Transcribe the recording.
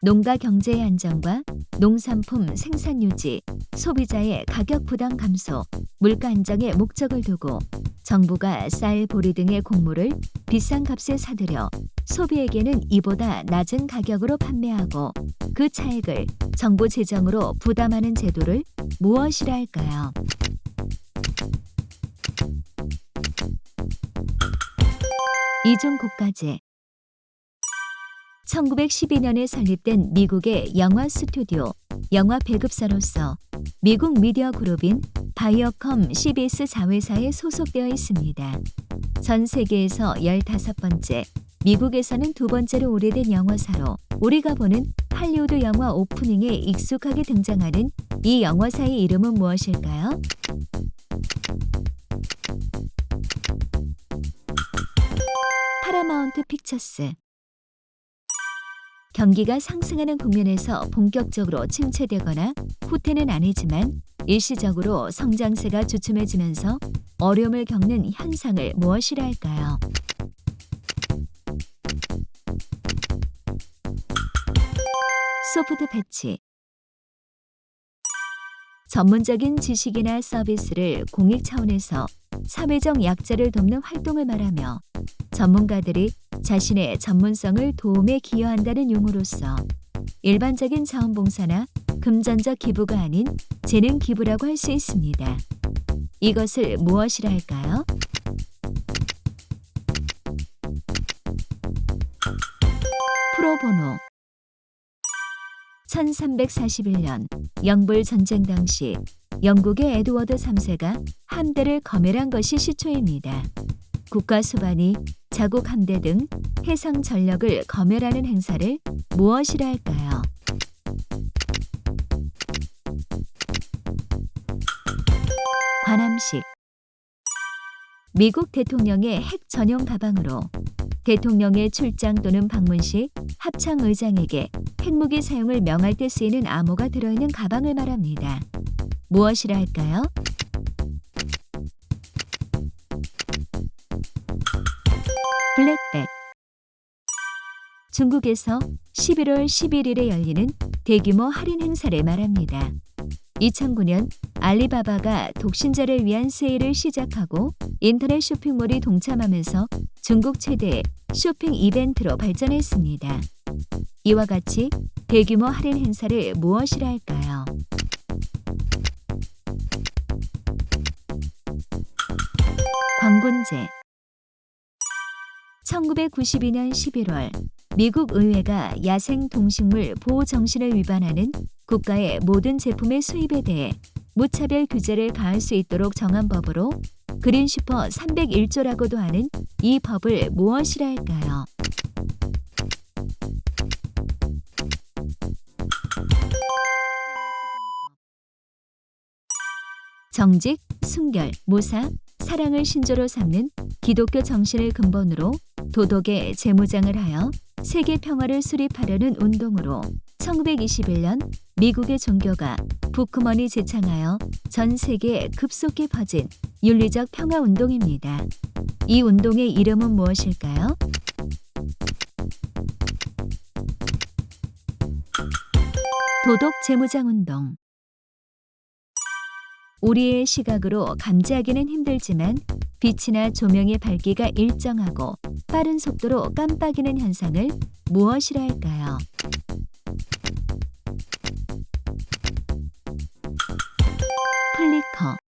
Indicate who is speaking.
Speaker 1: 농가 경제의 안정과 농산품 생산 유지, 소비자의 가격 부담 감소, 물가 안정의 목적을 두고 정부가 쌀, 보리 등의 곡물을 비싼 값에 사들여 소비에게는 이보다 낮은 가격으로 판매하고 그 차액을 정부 재정으로 부담하는 제도를 무엇이라 할까요? 이중국가제 1912년에 설립된 미국의 영화 스튜디오, 영화 배급사로서 미국 미디어 그룹인 바이어컴 CBS 자회사에 소속되어 있습니다. 전 세계에서 15번째, 미국에서는 두 번째로 오래된 영화사로 우리가 보는 할리우드 영화 오프닝에 익숙하게 등장하는 이 영화사의 이름은 무엇일까요? 파라마운트 픽처스 경기가 상승하는 국면에서 본격적으로 침체되거나 후퇴는 아니지만 일시적으로 성장세가 주춤해지면서 어려움을 겪는 현상을 무엇이라 할까요? 소프트 패치 전문적인 지식이나 서비스를 공익 차원에서 사회적 약자를 돕는 활동을 말하며 전문가들이 자신의 전문성을 도움에 기여한다는 용어로서 일반적인 자원봉사나 금전적 기부가 아닌 재능 기부라고 할 수 있습니다. 이것을 무엇이라 할까요? 프로보노 1341년 영불 전쟁 당시 영국의 에드워드 3세가 함대를 검열한 것이 시초입니다. 국가 수반이 자국 함대 등 해상 전력을 검열하는 행사를 무엇이라 할까요? 관함식 미국 대통령의 핵 전용 가방으로 대통령의 출장 또는 방문 시 합창 의장에게 핵무기 사용을 명할 때 쓰이는 암호가 들어있는 가방을 말합니다. 무엇이라 할까요? 블랙백 중국에서 11월 11일에 열리는 대규모 할인 행사를 말합니다. 2009년 알리바바가 독신자를 위한 세일을 시작하고 인터넷 쇼핑몰이 동참하면서 중국 최대의 쇼핑 이벤트로 발전했습니다. 이와 같이 대규모 할인 행사를 무엇이라 할까요? 광군제 1992년 11월 미국 의회가 야생 동식물 보호 정신을 위반하는 국가의 모든 제품의 수입에 대해 무차별 규제를 가할 수 있도록 정한 법으로 그린슈퍼 301조라고도 하는 이 법을 무엇이라 할까요? 정직, 순결, 모사, 사랑을 신조로 삼는 기독교 정신을 근본으로 도덕의 재무장을 하여 세계 평화를 수립하려는 운동으로 1921년 미국의 종교가 부크먼이 제창하여 전 세계에 급속히 퍼진 윤리적 평화 운동입니다. 이 운동의 이름은 무엇일까요? 도덕 재무장 운동 우리의 시각으로 감지하기는 힘들지만 빛이나 조명의 밝기가 일정하고 빠른 속도로 깜빡이는 현상을 무엇이라 할까요? 플리커